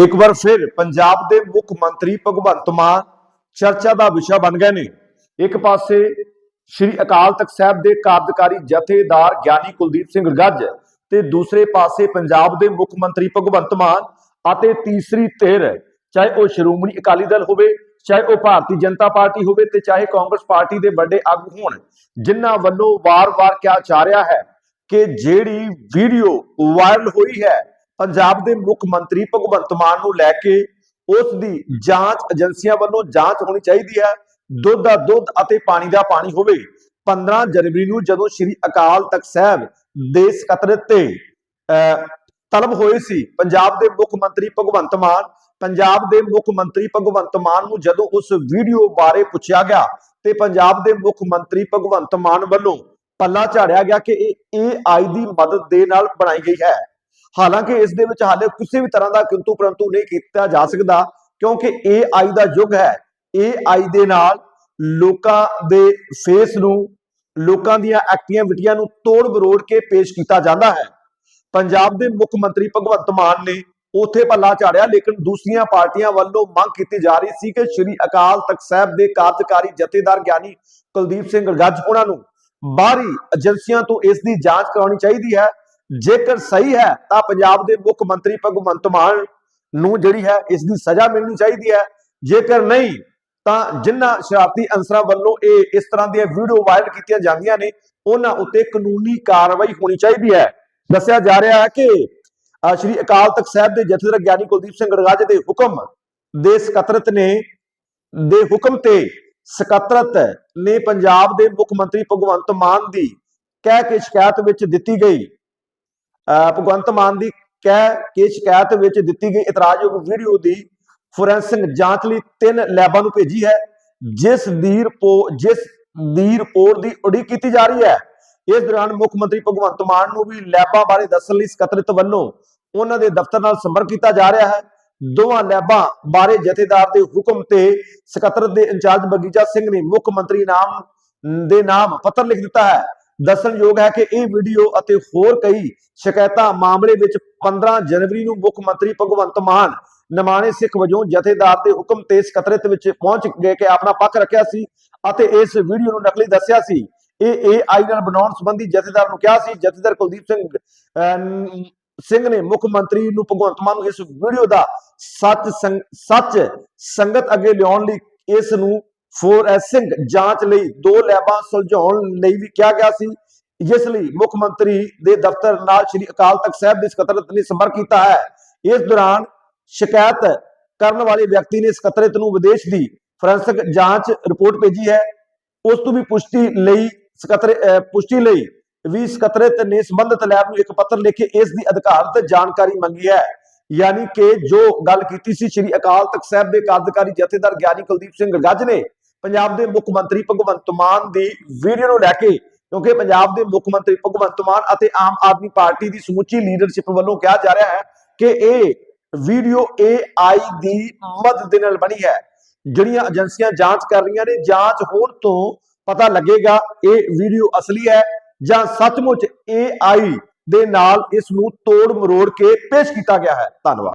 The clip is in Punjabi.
ਇੱਕ ਵਾਰ ਫਿਰ ਪੰਜਾਬ ਦੇ ਮੁੱਖ ਮੰਤਰੀ ਭਗਵੰਤ ਮਾਨ ਚਰਚਾ ਦਾ ਵਿਸ਼ਾ ਬਣ ਗਏ ਨੇ। ਇੱਕ ਪਾਸੇ ਸ੍ਰੀ ਅਕਾਲ ਤਖਤ ਸਾਹਿਬ ਦੇ ਕਾਰਜਕਾਰੀ ਜਥੇਦਾਰ ਗਿਆਨੀ ਕੁਲਦੀਪ ਸਿੰਘ ਗੱਜ ਤੇ ਦੂਸਰੇ ਪਾਸੇ ਪੰਜਾਬ ਦੇ ਮੁੱਖ ਮੰਤਰੀ ਭਗਵੰਤ ਮਾਨ ਅਤੇ ਤੀਸਰੀ ਧਿਰ ਚਾਹੇ ਉਹ ਸ਼੍ਰੋਮਣੀ ਅਕਾਲੀ ਦਲ ਹੋਵੇ, ਚਾਹੇ ਉਹ ਭਾਰਤੀ ਜਨਤਾ ਪਾਰਟੀ ਹੋਵੇ ਤੇ ਚਾਹੇ ਕਾਂਗਰਸ ਪਾਰਟੀ ਦੇ ਵੱਡੇ ਆਗੂ ਹੋਣ, ਜਿਨ੍ਹਾਂ ਵੱਲੋਂ ਵਾਰ-ਵਾਰ ਕਿਹਾ ਜਾ ਰਿਹਾ ਹੈ ਕਿ ਜਿਹੜੀ ਵੀਡੀਓ ਵਾਇਰਲ ਹੋਈ ਹੈ ਪੰਜਾਬ ਦੇ ਮੁੱਖ ਮੰਤਰੀ ਭਗਵੰਤ ਮਾਨ ਨੂੰ ਲੈ ਕੇ ਉਸ ਦੀ ਜਾਂਚ ਏਜੰਸੀਆਂ ਵੱਲੋਂ ਜਾਂਚ ਹੋਣੀ ਚਾਹੀਦੀ ਹੈ। ਦੁੱਧ ਦਾ ਦੁੱਧ ਅਤੇ ਪਾਣੀ ਦਾ ਪਾਣੀ ਹੋਵੇ। 15 ਜਨਵਰੀ ਨੂੰ ਜਦੋਂ ਸ੍ਰੀ ਅਕਾਲ ਤਖਤ ਸਾਹਿਬ ਦੇ ਸਕੱਤਰਤ ਤੇ ਤਲਬ ਹੋਏ ਸੀ ਪੰਜਾਬ ਦੇ ਮੁੱਖ ਮੰਤਰੀ ਭਗਵੰਤ ਮਾਨ ਪੰਜਾਬ ਦੇ ਮੁੱਖ ਮੰਤਰੀ ਭਗਵੰਤ ਮਾਨ ਨੂੰ ਜਦੋਂ ਉਸ ਵੀਡੀਓ ਬਾਰੇ ਪੁੱਛਿਆ ਗਿਆ ਤੇ ਪੰਜਾਬ ਦੇ ਮੁੱਖ ਮੰਤਰੀ ਭਗਵੰਤ ਮਾਨ ਵੱਲੋਂ ਪੱਲਾ ਝਾੜਿਆ ਗਿਆ ਕਿ ਇਹ AI ਦੀ ਮਦਦ ਦੇ ਨਾਲ ਬਣਾਈ ਗਈ ਹੈ। ਹਾਲਾਂਕਿ ਇਸ ਦੇ ਵਿੱਚ ਹਾਲੇ ਕਿਸੇ ਵੀ ਤਰ੍ਹਾਂ ਦਾ ਕਿੰਤੂ ਪਰੰਤੂ ਨਹੀਂ ਕੀਤਾ ਜਾ ਸਕਦਾ, ਕਿਉਂਕਿ AI ਦਾ ਯੁੱਗ ਹੈ। AI ਦੇ ਨਾਲ ਲੋਕਾਂ ਦੇ ਫੇਸ ਨੂੰ, ਲੋਕਾਂ ਦੀਆਂ ਐਕਟੀਵਿਟੀਆਂ ਨੂੰ ਤੋੜ ਬਰੋੜ ਕੇ ਪੇਸ਼ ਕੀਤਾ ਜਾਂਦਾ ਹੈ। ਪੰਜਾਬ ਦੇ ਮੁੱਖ ਮੰਤਰੀ ਭਗਵੰਤ ਮਾਨ ਨੇ ਉਥੇ ਭੱਲਾ ਝਾੜਿਆ, ਲੇਕਿਨ ਦੂਸਰੀਆਂ ਪਾਰਟੀਆਂ ਵੱਲੋਂ ਮੰਗ ਕੀਤੀ ਜਾ ਰਹੀ ਸੀ ਕਿ ਸ੍ਰੀ ਅਕਾਲ ਤਖਤ ਸਾਹਿਬ ਦੇ ਕਾਰਜਕਾਰੀ ਜਥੇਦਾਰ ਗਿਆਨੀ ਕੁਲਦੀਪ ਸਿੰਘ ਗੱਜ ਉਹਨਾਂ ਨੂੰ ਬਾਹਰੀ ਏਜੰਸੀਆਂ ਤੋਂ ਇਸ ਦੀ ਜਾਂਚ ਕਰਾਉਣੀ ਚਾਹੀਦੀ ਹੈ। ਜੇਕਰ ਸਹੀ ਹੈ, ਤਾਂ ਪੰਜਾਬ ਦੇ ਮੁੱਖ ਮੰਤਰੀ ਭਗਵੰਤ ਮਾਨ ਨੂੰ ਜਿਹੜੀ ਹੈ, ਇਸ ਦੀ ਸਜ਼ਾ ਮਿਲਣੀ ਚਾਹੀਦੀ ਹੈ। ਜੇਕਰ ਨਹੀਂ, ਤਾਂ ਜਿਨ੍ਹਾਂ ਸ਼ਰਾਰਤੀ ਅੰਸਰਾਂ ਵੱਲੋਂ ਇਹ ਇਸ ਤਰ੍ਹਾਂ ਦੀਆਂ ਵੀਡੀਓ ਵਾਇਰਲ ਕੀਤੀਆਂ ਜਾਂਦੀਆਂ ਨੇ, ਉਹਨਾਂ ਉੱਤੇ ਕਾਨੂੰਨੀ ਕਾਰਵਾਈ ਹੋਣੀ ਚਾਹੀਦੀ ਹੈ। ਦੱਸਿਆ ਜਾ ਰਿਹਾ ਹੈ ਕਿ ਸ਼੍ਰੀ ਅਕਾਲ ਤਖਤ ਸਾਹਿਬ ਦੇ ਜਥੇਦਾਰ ਗਿਆਨੀ ਕੁਲਦੀਪ ਸਿੰਘ ਗੜਗਾਜ ਦੇ ਹੁਕਮ ਦੇ ਸਕੱਤਰਤ ਨੇ, ਦੇ ਹੁਕਮ ਤੇ ਸਕੱਤਰਤ ਨੇ ਪੰਜਾਬ ਦੇ ਮੁੱਖ ਮੰਤਰੀ ਭਗਵੰਤ ਮਾਨ ਦੀ ਕਹਿ ਕੇ ਸ਼ਿਕਾਇਤ ਵਿੱਚ ਦਿੱਤੀ ਗਈ। ਭਗਵੰਤ ਮਾਨ ਦੀ ਕਹਿ ਕੇ ਸ਼ਿਕਾਇਤ ਵਿੱਚ ਦਿੱਤੀ ਗਈ ਇਤਰਾਜ਼ਯੋਗ ਵੀਡੀਓ ਦੀ ਫੋਰੈਂਸਿਕ ਜਾਂਚ ਲਈ ਤਿੰਨ ਲੈਬਾਂ ਨੂੰ ਭੇਜੀ ਹੈ, ਜਿਸ ਦੀ ਰਿਪੋ- ਜਿਸ ਦੀ ਰਿਪੋਰਟ ਦੀ ਉਡੀਕ ਕੀਤੀ ਜਾ ਰਹੀ ਹੈ। ਇਸ ਦੌਰਾਨ ਮੁੱਖ ਮੰਤਰੀ ਭਗਵੰਤ ਮਾਨ ਨੂੰ ਵੀ ਲੈਬਾਂ ਬਾਰੇ ਦੱਸਣ ਲਈ ਸਕੱਤਰਤ ਵੱਲੋਂ ਉਹਨਾਂ ਦੇ ਦਫ਼ਤਰ ਨਾਲ ਸੰਪਰਕ ਕੀਤਾ ਜਾ ਰਿਹਾ ਹੈ। ਦੋਵਾਂ ਲੈਬਾਂ ਬਾਰੇ ਜਥੇਦਾਰ ਦੇ ਹੁਕਮ ਤੇ ਸਕੱਤਰ ਦੇ ਇੰਚਾਰਜ ਬਗੀਚਾ ਸਿੰਘ ਨੇ ਮੁੱਖ ਮੰਤਰੀ ਨਾਮ ਦੇ ਨਾਮ ਪੱਤਰ ਲਿਖ ਦਿੱਤਾ ਹੈ। ਦੱਸਣਯੋਗ ਹੈ ਕਿ ਇਹ ਵੀਡੀਓ ਅਤੇ ਹੋਰ ਕਈ ਸ਼ਿਕਾਇਤਾਂ ਮਾਮਲੇ ਵਿੱਚ 15 ਜਨਵਰੀ ਨੂੰ ਮੁੱਖ ਮੰਤਰੀ ਭਗਵੰਤ ਮਾਨ ਨਿਮਾਣੇ ਸਿੱਖ ਵਜੋਂ ਜਥੇਦਾਰ ਦੇ ਹੁਕਮ ਤੇ ਸਕੱਤਰਤ ਵਿੱਚ ਪਹੁੰਚ ਗਏ ਕਿ ਆਪਣਾ ਪੱਖ ਰੱਖਿਆ ਸੀ ਅਤੇ ਇਸ ਵੀਡੀਓ ਨੂੰ ਨਕਲੀ ਦੱਸਿਆ ਸੀ। ਇਹ AI ਨਾਲ ਬਣਾਉਣ ਸੰਬੰਧੀ ਜਥੇਦਾਰ ਨੂੰ ਕਿਹਾ ਸੀ। ਜਥੇਦਾਰ ਕੁਲਦੀਪ ਸਿੰਘ ਅਹ, ਸਿੰਘ ਨੇ ਮੁੱਖ ਮੰਤਰੀ ਨੂੰ ਭਗਵੰਤ ਮਾਨ ਨੂੰ ਇਸ ਵੀਡੀਓ ਦਾ ਸੱਚ ਸੰਗ- ਸੱਚ ਸੰਗਤ ਅੱਗੇ ਲਿਆਉਣ ਲਈ ਇਸ ਨੂੰ ਫੋਰੈਂਸਿਕ ਜਾਂਚ ਲਈ ਦੋ ਲੈਬਾਂ ਸੁਲਝਾਉਣ ਲਈ ਵੀ ਕਿਹਾ ਗਿਆ ਸੀ। ਜਿਸ ਲਈ ਮੁੱਖ ਮੰਤਰੀ ਦੇ ਦਫ਼ਤਰ ਨਾਲ ਸ੍ਰੀ ਅਕਾਲ ਤਖਤ ਸਾਹਿਬ ਦੇ ਸਕੱਤਰਤ ਨੇ ਸੰਪਰਕ ਕੀਤਾ ਹੈ। ਇਸ ਦੌਰਾਨ ਸ਼ਿਕਾਇਤ ਕਰਨ ਵਾਲੇ ਵਿਅਕਤੀ ਨੇ ਸਕੱਤਰਤ ਨੂੰ ਵਿਦੇਸ਼ ਦੀ ਫੋਰੈਂਸਿਕ ਜਾਂਚ ਰਿਪੋਰਟ ਭੇਜੀ ਹੈ। ਉਸ ਤੋਂ ਵੀ ਪੁਸ਼ਟੀ ਲਈ ਸਕੱਤਰ ਪੁਸ਼ਟੀ ਲਈ ਵੀ ਸਕੱਤਰਤ ਨੇ ਸੰਬੰਧਿਤ ਲੈਬ ਨੂੰ ਇੱਕ ਪੱਤਰ ਲਿਖ ਕੇ ਇਸ ਦੀ ਅਧਿਕਾਰਤ ਜਾਣਕਾਰੀ ਮੰਗੀ ਹੈ। ਯਾਨੀ ਕਿ ਜੋ ਗੱਲ ਕੀਤੀ ਸੀ ਸ੍ਰੀ ਅਕਾਲ ਤਖਤ ਸਾਹਿਬ ਦੇ ਕਾਰਜਕਾਰੀ ਜਥੇਦਾਰ ਗਿਆਨੀ ਕੁਲਦੀਪ ਸਿੰਘ ਗੱਜ ਨੇ ਪੰਜਾਬ ਦੇ ਮੁੱਖ ਮੰਤਰੀ ਭਗਵੰਤ ਮਾਨ ਦੀ ਵੀਡੀਓ ਨੂੰ ਲੈ ਕੇ, ਕਿਉਂਕਿ ਪੰਜਾਬ ਦੇ ਮੁੱਖ ਮੰਤਰੀ ਭਗਵੰਤ ਮਾਨ ਅਤੇ ਆਮ ਆਦਮੀ ਪਾਰਟੀ ਦੀ ਸਮੁੱਚੀ ਲੀਡਰਸ਼ਿਪ ਵੱਲੋਂ ਕਿਹਾ ਜਾ ਰਿਹਾ ਹੈ ਕਿ ਇਹ ਵੀਡੀਓ AI ਦੀ ਮਦਦ ਦੇ ਨਾਲ ਬਣੀ ਹੈ। ਜਿਹੜੀਆਂ ਏਜੰਸੀਆਂ ਜਾਂਚ ਕਰ ਰਹੀਆਂ ਨੇ, ਜਾਂਚ ਹੋਣ ਤੋਂ ਪਤਾ ਲੱਗੇਗਾ ਇਹ ਵੀਡੀਓ ਅਸਲੀ ਹੈ ਜਾਂ ਸੱਚਮੁੱਚ AI ਦੇ ਨਾਲ ਇਸ ਨੂੰ ਤੋੜ ਮਰੋੜ ਕੇ ਪੇਸ਼ ਕੀਤਾ ਗਿਆ ਹੈ। ਧੰਨਵਾਦ।